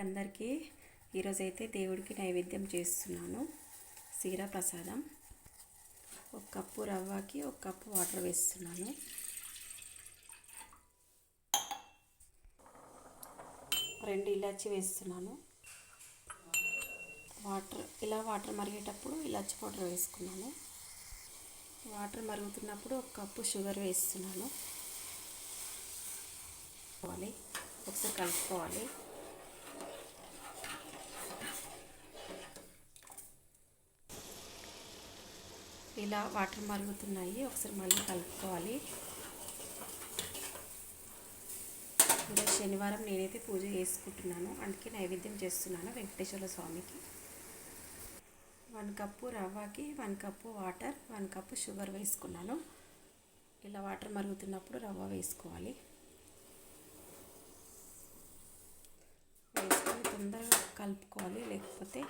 అందరికీ ఈరోజైతే దేవుడికి నైవేద్యం చేస్తున్నాను. సీరా ప్రసాదం. ఒక కప్పు రవ్వకి ఒక కప్పు వాటర్ వేస్తున్నాను. రెండు ఇలాచి వేస్తున్నాను. వాటర్ ఇలా వాటర్ మరిగేటప్పుడు ఇలాచి పౌడర్ వేసుకున్నాను. వాటర్ మరుగుతున్నప్పుడు ఒక కప్పు షుగర్ వేస్తున్నాను. కలుపుకోవాలి ఒకసారి కలుపుకోవాలి. ఇలా వాటర్ మరుగుతున్నాయి. ఒకసారి మళ్ళీ కలుపుకోవాలి. ఈరోజు శనివారం నేనైతే పూజ చేసుకుంటున్నాను. అందుకే నైవేద్యం చేస్తున్నాను వెంకటేశ్వర స్వామికి. One cup రవ్వకి one cup water one cup sugar వేసుకున్నాను. ఇలా వాటర్ మరుగుతున్నప్పుడు రవ్వ వేసుకోవాలి. వేసుకొని తొందరగా కలుపుకోవాలి. లేకపోతే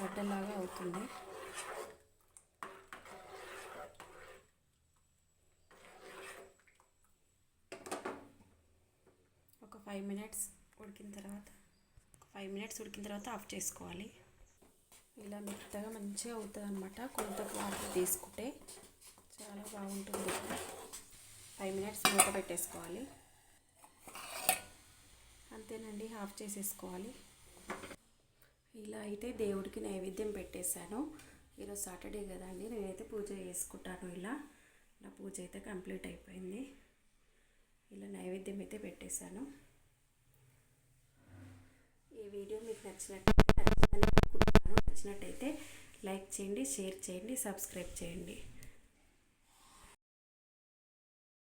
గడ్డలాగా అవుతుంది. ఒక ఫైవ్ మినిట్స్ ఉడికిన తర్వాత ఒక ఫైవ్ మినిట్స్ ఉడికిన తర్వాత ఆఫ్ చేసుకోవాలి. ఇలా మెత్తగా మంచిగా అవుతుంది అనమాట కొంత వాటర్ తీసుకుంటే చాలా బాగుంటుంది. ఫైవ్ మినిట్స్ మూత పెట్టేసుకోవాలి. అంతేనండి ఆఫ్ చేసేసుకోవాలి. ఇలా అయితే దేవుడికి నైవేద్యం పెట్టేశాను. ఈరోజు సాటర్డే కదండి నేనైతే పూజ చేసుకుంటాను ఇలా. నా పూజ అయితే కంప్లీట్ అయిపోయింది. ఇలా నైవేద్యం అయితే పెట్టేశాను. వీడియో మీకు నచ్చినట్లయితే నచ్చిందని అనుకుంటున్నాను నచ్చినట్టయితే లైక్ చేయండి షేర్ చేయండి సబ్స్క్రైబ్ చేయండి.